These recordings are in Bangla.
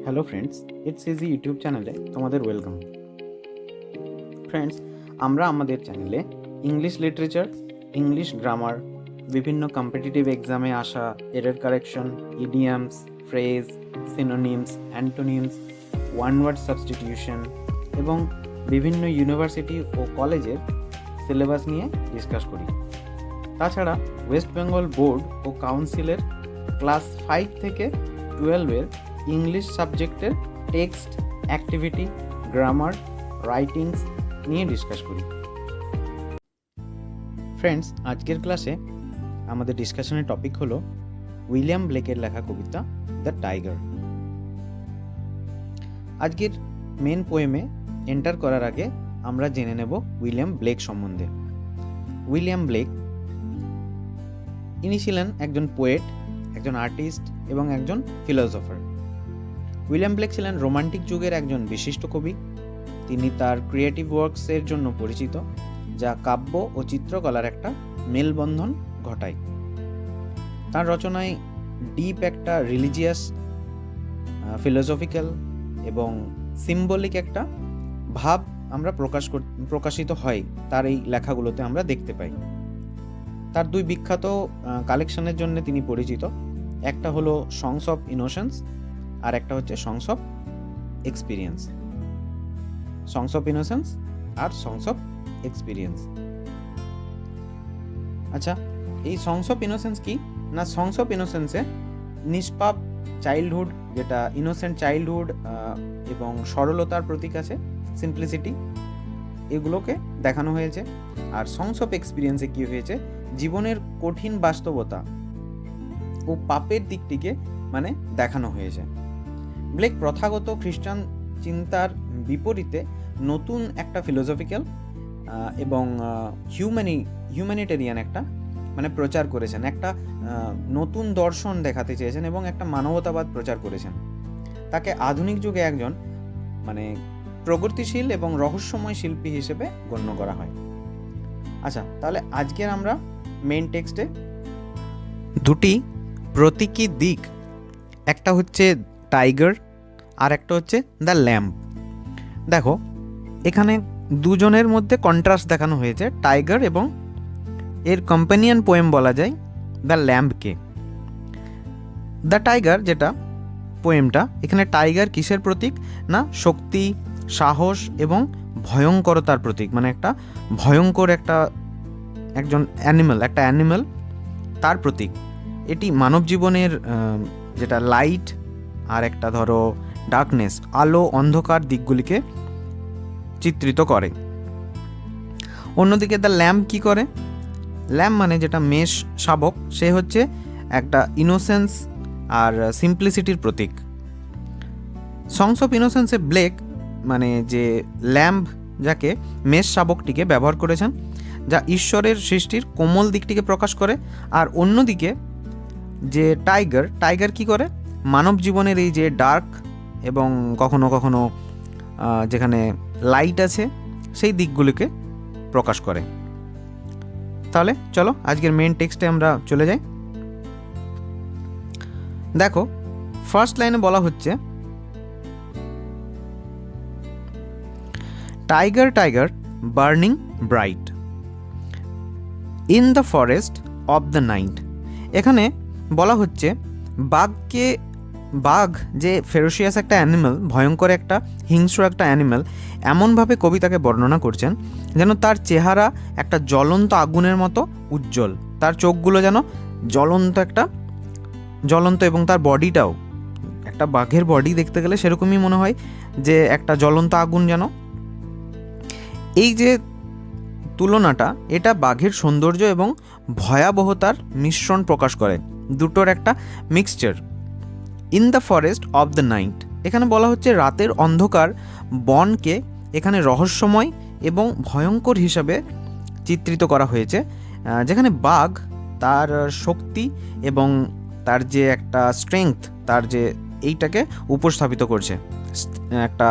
Hello friends it's easy YouTube চ্যানেলে তোমাদের ওয়েলকাম ফ্রেন্ডস আমরা আমাদের চ্যানেলে ইংলিশ লিটারেচার ইংলিশ গ্রামার বিভিন্ন কম্পিটিটিভ এক্সামে আসা error correction idioms phrase synonyms antonyms one word substitution এবং বিভিন্ন ইউনিভার্সিটি ও কলেজের সিলেবাস নিয়ে ডিসকাস করি। তাছাড়া ওয়েস্ট বেঙ্গল বোর্ড ও কাউন্সিলের ক্লাস ফাইভ থেকে টুয়েলভের ইংলিশ সাবজেক্টের টেক্সট, অ্যাক্টিভিটি, গ্রামার, রাইটিংস নিয়ে ডিসকাস করি। ফ্রেন্ডস, আজকের ক্লাসে আমাদের ডিসকাশনের টপিক হলো উইলিয়াম ব্লেকের লেখা কবিতা দ্য টাইগার। আজকের মেন পোয়েমে এন্টার করার আগে আমরা জেনে নেব উইলিয়াম ব্লেক সম্বন্ধে। উইলিয়াম ব্লেক ইনি ছিলেন একজন পোয়েট, একজন আর্টিস্ট এবং একজন ফিলোসফার। উইলিয়াম ব্লেক ছিলেন রোমান্টিক যুগের একজন বিশিষ্ট কবি। তিনি তার ক্রিয়েটিভ ওয়ার্কসের জন্য পরিচিত, যা কাব্য ও চিত্রকলার একটা মেলবন্ধন ঘটায়। তার রচনায় ডিপ একটা রিলিজিয়াস ফিলোসফিক্যাল এবং সিম্বলিক একটা ভাব আমরা প্রকাশ প্রকাশিত হয় তার এই লেখাগুলোতে আমরা দেখতে পাই। তার দুই বিখ্যাত কালেকশনের জন্য তিনি পরিচিত। একটা হলো সংস অফ ইনোশনস আর একটা হচ্ছে songs of experience songs of innocence R songs of experience আচ্ছা এই সংস অফ ইনোসেন্স কি? না সংস অফ ইনোসেন্সে নিষ্পাপ চাইল্ডহুড যেটা ইনোসেন্ট চাইল্ডহুড এবং সরলতার প্রতীক আছে সিম্পলিসিটি এগুলোকে দেখানো হয়েছে। আর সংস অফ এক্সপিরিয়েন্সে কি হয়েছে? জীবনের কঠিন বাস্তবতা ও পাপের দিকটিকে মানে দেখানো হয়েছে। ব্লেক প্রথাগত খ্রিস্টান চিন্তার বিপরীতে নতুন একটা ফিলোসফিক্যাল এবং হিউম্যানি হিউম্যানিটেরিয়ান একটা মানে প্রচার করেছেন। একটা নতুন দর্শন দেখাতে চেয়েছেন এবং একটা মানবতাবাদ প্রচার করেছেন। তাকে আধুনিক যুগে একজন মানে প্রগতিশীল এবং রহস্যময় শিল্পী হিসেবে গণ্য করা হয়। আচ্ছা তাহলে আজকের আমরা মেন টেক্সটে দুটি প্রতীকী দিক। একটা হচ্ছে টাইগার আর একটা হচ্ছে দ্য ল্যাম্প দেখো, এখানে দুজনের মধ্যে কন্ট্রাস্ট দেখানো হয়েছে টাইগার এবং এর কম্পানিয়ান পোয়েম বলা যায় দ্য ল্যাম্পকে দ্য টাইগার যেটা পোয়েমটা এখানে টাইগার কিসের প্রতীক? না, শক্তি, সাহস এবং ভয়ঙ্করতার প্রতীক। মানে একটা ভয়ঙ্কর একটা একজন অ্যানিম্যাল একটা অ্যানিম্যাল তার প্রতীক। এটি মানব জীবনের যেটা লাইট আর একটা ধরো ডার্কনেস আলো, অন্ধকার দিকগুলিকে চিত্রিত করে। অন্যদিকে দ্য ল্যাম্প কি করে? ল্যাম্প মানে যেটা মেষ শাবক, সে হচ্ছে একটা ইনোসেন্স আর সিম্পলিসিটির প্রতীক। সংস অফ ইনোসেন্সে ব্লেক মানে যে ল্যাম্প যাকে মেষ শাবকটিকে ব্যবহার করেছেন, যা ঈশ্বরের সৃষ্টির কোমল দিকটিকে প্রকাশ করে। আর অন্যদিকে যে টাইগার টাইগার কি করে? মানব জীবনের এই যে ডার্ক এবং কখনো কখনো যেখানে লাইট আছে, সেই দিকগুলিকে প্রকাশ করে। তাহলে চলো আজকের মেন টেক্সটে আমরা চলে যাই। দেখো ফার্স্ট লাইনে বলা হচ্ছে tiger tiger burning bright in the forest of the night এখানে বলা হচ্ছে, বাঘকে বাঘ যে ফেরোসিয়াস একটা অ্যানিম্যাল ভয়ঙ্কর একটা, হিংস্র একটা অ্যানিম্যাল এমনভাবে কবিতাকে বর্ণনা করছেন যেন তার চেহারা একটা জ্বলন্ত আগুনের মতো উজ্জ্বল। তার চোখগুলো যেন জ্বলন্ত একটা, জ্বলন্ত এবং তার বডিটাও, একটা বাঘের বডি দেখতে গেলে সেরকমই মনে হয় যে একটা জ্বলন্ত আগুন যেন। এই যে তুলনাটা, এটা বাঘের সৌন্দর্য এবং ভয়াবহতার মিশ্রণ প্রকাশ করে। দুটোর একটা mixture in the forest of the night. এখানে বলা হচ্ছে রাতের অন্ধকার বনকে এখানে রহস্যময় এবং ভয়ঙ্কর হিসাবে চিত্রিত করা হয়েছে যেখানে বাঘ তার শক্তি এবং তার যে একটা স্ট্রেংথ তার যে এইটাকে উপস্থাপিত করছে। একটা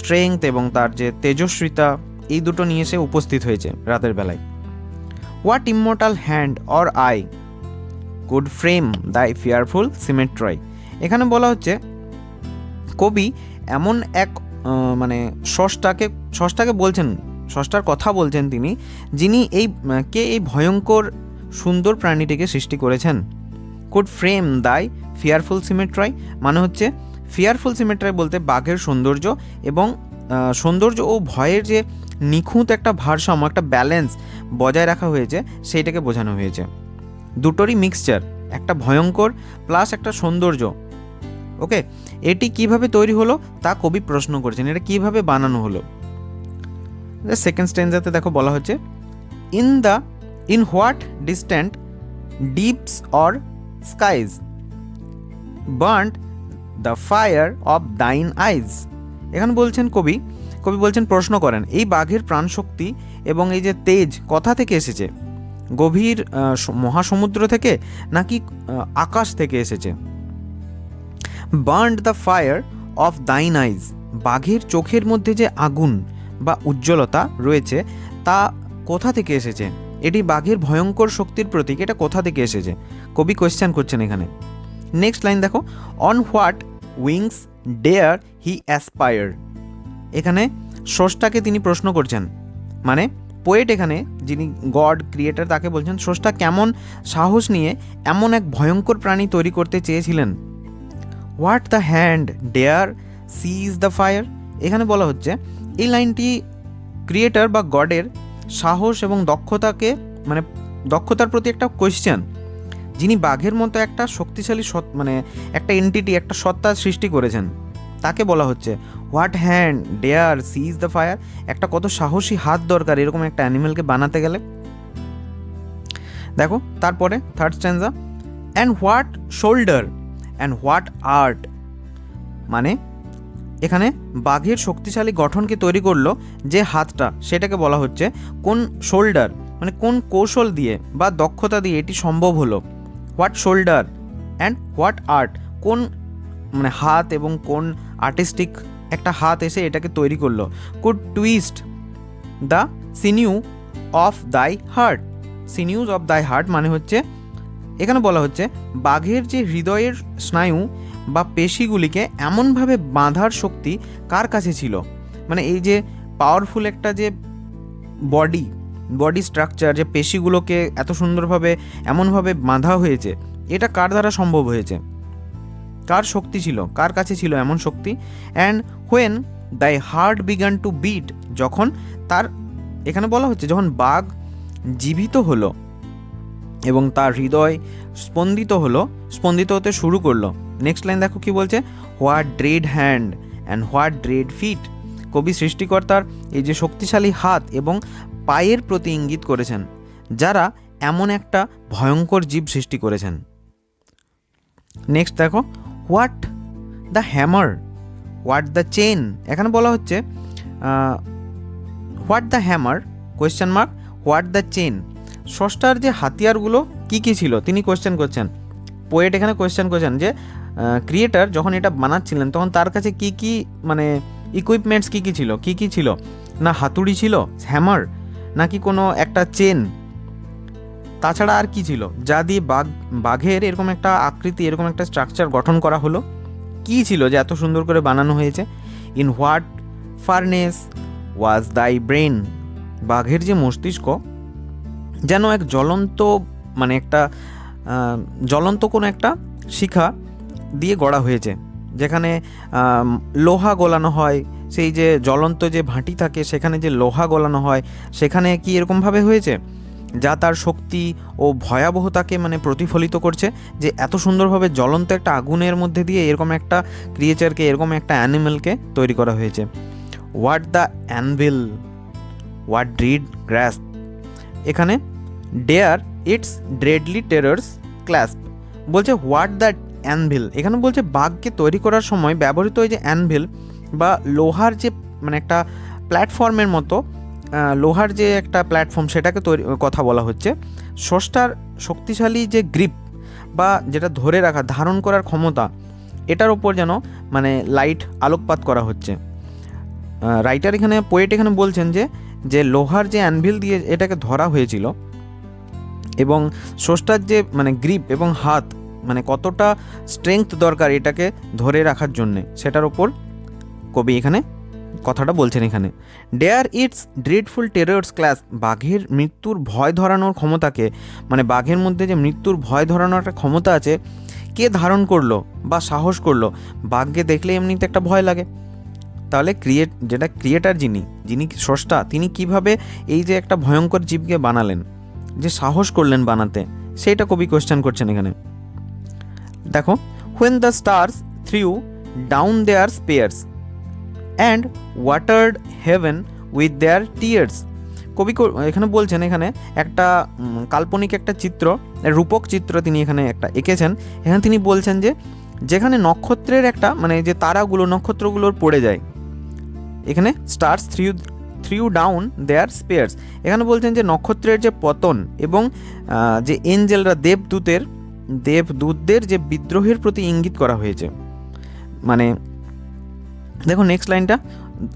স্ট্রেংথ এবং তার যে তেজস্বিতা, এই দুটো নিয়ে সে উপস্থিত হয়েছে রাতের বেলায়। What immortal hand or eye could frame thy fearful symmetry এখানে বলা হচ্ছে, কবি এমন এক মানে ষষ্ঠাকে ষষ্ঠাকে বলছেন ষষ্ঠার কথা বলছেন তিনি, যিনি এই, কে এই ভয়ঙ্কর সুন্দর প্রাণীটিকে সৃষ্টি করেছেন। Could frame thy fearful symmetry মানে হচ্ছে ফিয়ারফুল সিমেট্রাই বলতে বাঘের সৌন্দর্য এবং সৌন্দর্য ও ভয়ের যে নিখুঁত একটা ভারসাম্য, একটা ব্যালেন্স বজায় রাখা হয়েছে, সেইটাকে বোঝানো হয়েছে। দুটোরই মিক্সচার একটা ভয়ঙ্কর প্লাস একটা সৌন্দর্য। ওকে? এটি কীভাবে তৈরি হলো তা কবি প্রশ্ন করেছেন। এটা কীভাবে বানানো হলো? সেকেন্ড স্টেঞ্জাতে দেখো বলা হচ্ছে in the in what distant deeps or skies burnt the fire of thine eyes এখানে বলছেন কবি কবি বলছেন প্রশ্ন করেন, এই বাঘের প্রাণশক্তি এবং এই যে তেজ কথা থেকে এসেছে? গভীর মহাসমুদ্র থেকে নাকি আকাশ থেকে এসেছে? Burnt the fire of thine eyes বাঘের চোখের মধ্যে যে আগুন বা উজ্জ্বলতা রয়েছে, তা কোথা থেকে এসেছে? এটি বাঘের ভয়ঙ্কর শক্তির প্রতীক। এটা কোথা থেকে এসেছে? কবি কোয়েশ্চেন করছেন এখানে। নেক্সট লাইন দেখো। On what wings dare he aspire এখানে স্রষ্টাকে তিনি প্রশ্ন করছেন। মানে পোয়েট এখানে, যিনি গড ক্রিয়েটার তাকে বলছেন, স্রষ্টা কেমন সাহস নিয়ে এমন এক ভয়ঙ্কর প্রাণী তৈরি করতে চেয়েছিলেন? What the hand dare seize the fire? এখানে বলা হচ্ছে, এই লাইনটি ক্রিয়েটার বা গডের সাহস এবং দক্ষতাকে মানে দক্ষতার প্রতি একটা কোয়েশ্চেন যিনি বাঘের মতো একটা শক্তিশালী সৎ মানে একটা এন্টিটি একটা সত্তা সৃষ্টি করেছেন। তাকে বলা হচ্ছে, what hand dare seize the fire? একটা কত সাহসী হাত দরকার এরকম একটা অ্যানিমেলকে বানাতে গেলে। দেখো, তারপরে third stanza and what shoulder and what art মানে এখানে বাঘের শক্তিশালী গঠনকে তৈরি করল যে হাতটা, সেটাকে বলা হচ্ছে কোন শোল্ডার মানে কোন কৌশল দিয়ে বা দক্ষতা দিয়ে এটি সম্ভব হলো। What shoulder and what art কোন মানে হাত এবং কোন আর্টিস্টিক একটা হাত এসে এটাকে তৈরি করল। Could twist the sinew of thy heart sinews of thy heart মানে হচ্ছে এখানে বলা হচ্ছে, বাঘের যে হৃদয়ের স্নায়ু বা পেশিগুলিকে এমনভাবে বাঁধার শক্তি কার কাছে ছিল? মানে এই যে পাওয়ারফুল একটা যে বডি বডি স্ট্রাকচার যে পেশিগুলোকে এত সুন্দরভাবে, এমনভাবে বাঁধা হয়েছে, এটা কার দ্বারা সম্ভব হয়েছে? কার শক্তি ছিল? কার কাছে ছিল এমন শক্তি? And when thy heart began to beat যখন তার, এখানে বলা হচ্ছে, যখন বাঘ জীবিত হলো এবং তার হৃদয় স্পন্দিত হলো, স্পন্দিত হতে শুরু করল। নেক্সট লাইন দেখো কি বলছে? What dread hand and what dread feet কবি সৃষ্টিকর্তার এই যে শক্তিশালী হাত এবং পায়ের প্রতি ইঙ্গিত করেছেন, যারা এমন একটা ভয়ঙ্কর জীব সৃষ্টি করেছেন। নেক্সট দেখো what the hammer what the chain এখানে বলা হচ্ছে what the hammer question mark what the chain ষষ্ঠার যে হাতিয়ারগুলো, কি কি ছিল? তিনি কোয়েশ্চেন করছেন। পোয়েট এখানে কোয়েশ্চেন করছেন যে ক্রিয়েটার যখন এটা বানাচ্ছিলেন, তখন তার কাছে কি কি মানে ইকুইপমেন্টস কি কি ছিল? কি কি ছিল? না হাতুড়ি ছিল? হ্যামার নাকি কোনো একটা চেন তাছাড়া আর কি ছিল? যা দিয়ে বাঘ, বাঘের এরকম একটা আকৃতি, এরকম একটা স্ট্রাকচার গঠন করা হলো। কি ছিল যে এত সুন্দর করে বানানো হয়েছে? ইন হোয়াট ফার্নেস ওয়াজ দাই ব্রেন বাঘের যে মস্তিষ্ক যেন এক জ্বলন্ত মানে একটা জ্বলন্ত কোনো একটা শিখা দিয়ে গড়া হয়েছে। যেখানে লোহা গলানো হয়, সেই যে জ্বলন্ত যে ভাঁটি থাকে, সেখানে যে লোহা গলানো হয়, সেখানে কি এরকমভাবে হয়েছে? যা তার শক্তি ও ভয়াবহতাকে মানে প্রতিফলিত করছে, যে এত সুন্দরভাবে জ্বলন্ত একটা আগুনের মধ্যে দিয়ে এরকম একটা ক্রিয়েচারকে এরকম একটা অ্যানিমেলকে তৈরি করা হয়েছে। What the anvil what dread grasp এখানে ডেয়ার ইটস ড্রেডলি টেরার্স ক্লাসপ বলছে হোয়াট দ্য অ্যানভিল এখানে বলছে, বাঘকে তৈরি করার সময় ব্যবহৃত ওই যে অ্যানভিল বা লোহার যে মানে একটা প্ল্যাটফর্মের মতো লোহার যে একটা প্ল্যাটফর্ম সেটাকে তৈরি, কথা বলা হচ্ছে। স্রষ্টার শক্তিশালী যে গ্রিপ বা যেটা ধরে রাখা, ধারণ করার ক্ষমতা, এটার ওপর যেন মানে লাইট আলোকপাত করা হচ্ছে। রাইটার এখানে পোয়েট এখানে বলছেন যে যে লোহার যে অ্যানভিল দিয়ে এটাকে ধরা হয়েছিল এবং স্রষ্টার যে মানে গ্রিপ এবং হাত মানে কতটা স্ট্রেংথ দরকার এটাকে ধরে রাখার জন্যে, সেটার ওপর কবি এখানে কথাটা বলছেন এখানে। Dare its dreadful terrors clasp বাঘের মৃত্যুর ভয় ধরানোর ক্ষমতাকে মানে বাঘের মধ্যে যে মৃত্যুর ভয় ধরানোর একটা ক্ষমতা আছে, কে ধারণ করল বা সাহস করল? বাঘকে দেখলে এমনিতে একটা ভয় লাগে। তাহলে ক্রিয়েট যেটা ক্রিয়েটার যিনি যিনি স্রষ্টা, তিনি কীভাবে এই যে একটা ভয়ঙ্কর জীবকে বানালেন? যে সাহস করলেন বানাতে, সেইটা কবি কোয়েশ্চেন করছেন এখানে। দেখো when the stars threw down their spears and watered heaven with their tears কবি এখানে বলছেন, এখানে একটা কাল্পনিক একটা চিত্র, রূপক চিত্র তিনি এখানে একটা এঁকেছেন। এখানে তিনি বলছেন যে, যেখানে নক্ষত্রের একটা মানে যে তারাগুলো, নক্ষত্রগুলোর পড়ে যায়, এখানে stars threw threw down their spears. এখানে বলছেন যে নক্ষত্রের যে পতন এবং যে এঞ্জেলরা দেবদূতের, দেবদূতদের যে বিদ্রোহের প্রতি ইঙ্গিত করা হয়েছে। মানে দেখো নেক্সট লাইনটা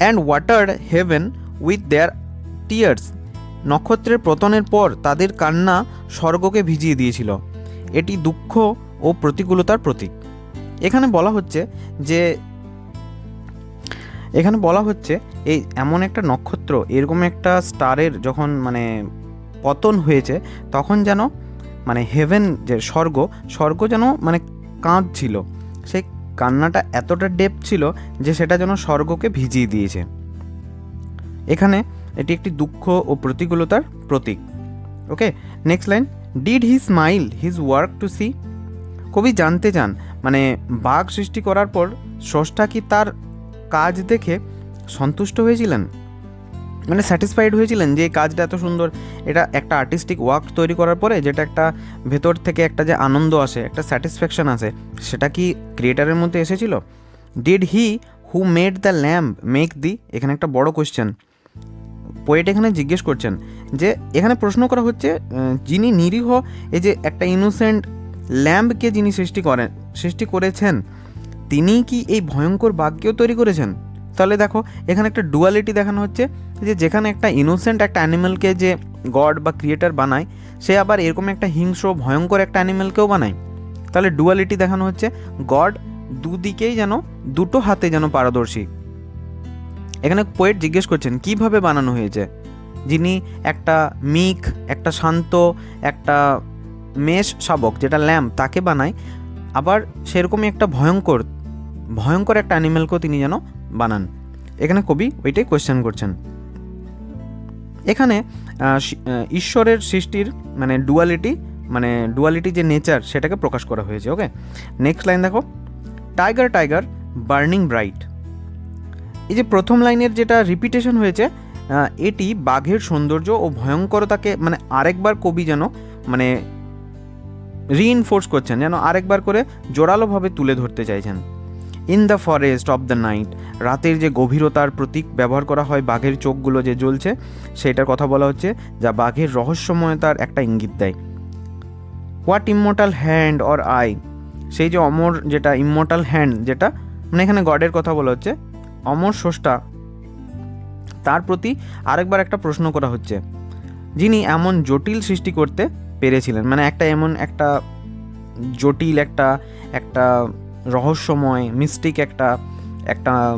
and water heaven with their tears নক্ষত্রের পতনের পর তাদের কান্না স্বর্গকে ভিজিয়ে দিয়েছিল। এটি দুঃখ ও প্রতিকূলতার প্রতীক। এখানে বলা হচ্ছে যে এখানে বলা হচ্ছে এই এমন একটা নক্ষত্র, এরকম একটা স্টারের যখন মানে পতন হয়েছে, তখন যেন মানে হেভেন যে স্বর্গ স্বর্গ যেন মানে কাঁদছিল। সেই কান্নাটা এতটা ডেপ ছিল যে সেটা যেন স্বর্গকে ভিজিয়ে দিয়েছে। এখানে এটি একটি দুঃখ ও প্রতিকূলতার প্রতীক। Okay next line did he smile his work to see কবি জানতে চান মানে বাঘ সৃষ্টি করার পর স্রষ্টা কি তার কাজ দেখে সন্তুষ্ট হয়েছিলেন? মানে স্যাটিসফাইড হয়েছিলেন যে এই কাজটা এত সুন্দর, এটা একটা আর্টিস্টিক ওয়ার্ক তৈরি করার পরে যেটা একটা ভেতর থেকে একটা যে আনন্দ আসে, একটা স্যাটিসফ্যাকশন আসে, সেটা কি ক্রিয়েটারের মধ্যে এসেছিল? Did he who made the lamb make thee এখানে একটা বড় কোয়েশ্চেন পোয়েট এখানে জিজ্ঞেস করছেন যে এখানে প্রশ্ন করা হচ্ছে যিনি নিরীহ, এই যে একটা ইনোসেন্ট ল্যাম্পকে যিনি সৃষ্টি করেন, সৃষ্টি করেছেন তিনি কি এই ভয়ঙ্কর বাঘকেও তৈরি করেছেন? তাহলে দেখো, এখানে একটা ডুয়ালিটি দেখানো হচ্ছে, যে যেখানে একটা ইনোসেন্ট একটা অ্যানিমেলকে যে গড বা ক্রিয়েটার বানায়, সে আবার এরকম একটা হিংস্র, ভয়ঙ্কর একটা অ্যানিমেলকেও বানায়। তাহলে ডুয়ালিটি দেখানো হচ্ছে গড দুদিকেই যেন, দুটো হাতে যেন পারদর্শী। এখানে পোয়েট জিজ্ঞেস করছেন, কীভাবে বানানো হয়েছে? যিনি একটা মিক একটা শান্ত, একটা মেষ শাবক, যেটা ল্যাম্প তাকে বানায় আবার সেরকমই একটা ভয়ঙ্কর ভয়ঙ্কর একটা অ্যানিমেলকেও তিনি যেন বানান। এখানে কবি ওইটাই কোয়েশ্চেন করছেন। এখানে ঈশ্বরের সৃষ্টির মানে ডুয়ালিটি মানে ডুয়ালিটি যে নেচার সেটাকে প্রকাশ করা হয়েছে ওকে নেক্সট লাইন দেখো। টাইগার টাইগার বার্নিং ব্রাইট এই যে প্রথম লাইনের যেটা রিপিটেশন হয়েছে এটি বাঘের সৌন্দর্য ও ভয়ঙ্করতাকে মানে আরেকবার কবি যেন মানে রিইনফোর্স করছেন, যেন আরেকবার করে জোরালোভাবে তুলে ধরতে চাইছেন। In the forest of the night রাতের যে গভীরতার প্রতীক ব্যবহার করা হয় বাঘের চোখগুলো যে জ্বলছে, সেটার কথা বলা হচ্ছে, যা বাঘের রহস্যময়তার একটা ইঙ্গিত দেয়। What immortal hand or eye সেই যে অমর যেটা ইমোটাল হ্যান্ড যেটা মানে এখানে গডের কথা বলা হচ্ছে, অমর স্রষ্টা, তার প্রতি আরেকবার একটা প্রশ্ন করা হচ্ছে। যিনি এমন জটিল সৃষ্টি করতে পেরেছিলেন। মানে একটা এমন একটা জটিল একটা একটা রহস্যময় মিস্টিক একটা একটা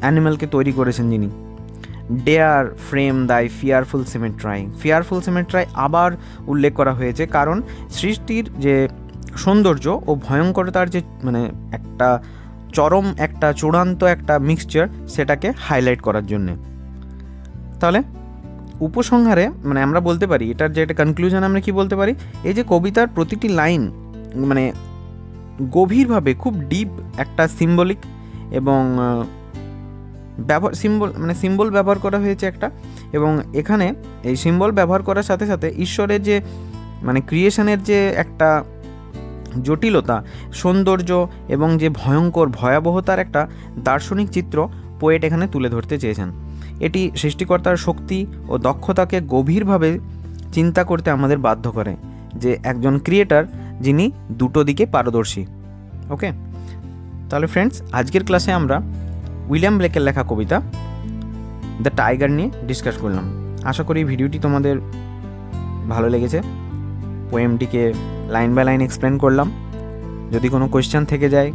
অ্যানিম্যালকে তৈরি করেছেন যিনি। Dare frame thy fearful symmetry fearful symmetry আবার উল্লেখ করা হয়েছে কারণ সৃষ্টির যে সৌন্দর্য ও ভয়ঙ্করতার যে মানে একটা চরম, একটা চূড়ান্ত একটা মিক্সচার সেটাকে হাইলাইট করার জন্যে। তাহলে উপসংহারে মানে আমরা বলতে পারি, এটার যে একটা কনক্লুশন আমরা কি বলতে পারি? এই যে কবিতার প্রতিটি লাইন মানে গভীরভাবে খুব ডিপ একটা সিম্বলিক এবং ব্যবহার সিম্বল মানে সিম্বল ব্যবহার করা হয়েছে একটা এবং এখানে এই সিম্বল ব্যবহার করার সাথে সাথে ঈশ্বরের যে মানে ক্রিয়েশনের যে একটা জটিলতা, সৌন্দর্য এবং যে ভয়ঙ্কর ভয়াবহতার একটা দার্শনিক চিত্র পোয়েট এখানে তুলে ধরতে চেয়েছেন। এটি সৃষ্টিকর্তার শক্তি ও দক্ষতাকে গভীরভাবে চিন্তা করতে আমাদের বাধ্য করে যে একজন ক্রিয়েটার যিনি দুটো দিকে পারদর্শী। ওকে? তাহলে ফ্রেন্ডস আজকের ক্লাসে আমরা উইলিয়াম ব্লেকের লেখা কবিতা দ্য টাইগার নিয়ে ডিসকাস করলাম। আশা করি ভিডিওটি তোমাদের ভালো লেগেছে। পোয়েমটিকে লাইন বাই লাইন এক্সপ্লেন করলাম। যদি কোনো কোয়েশ্চেন থেকে যায়,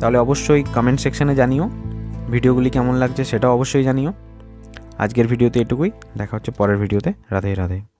তাহলে অবশ্যই কমেন্ট সেকশানে জানিও। ভিডিওগুলি কেমন লাগছে সেটাও অবশ্যই জানিও। আজকের ভিডিওতে এটুকুই। দেখা হচ্ছে পরের ভিডিওতে। রাধে রাধে।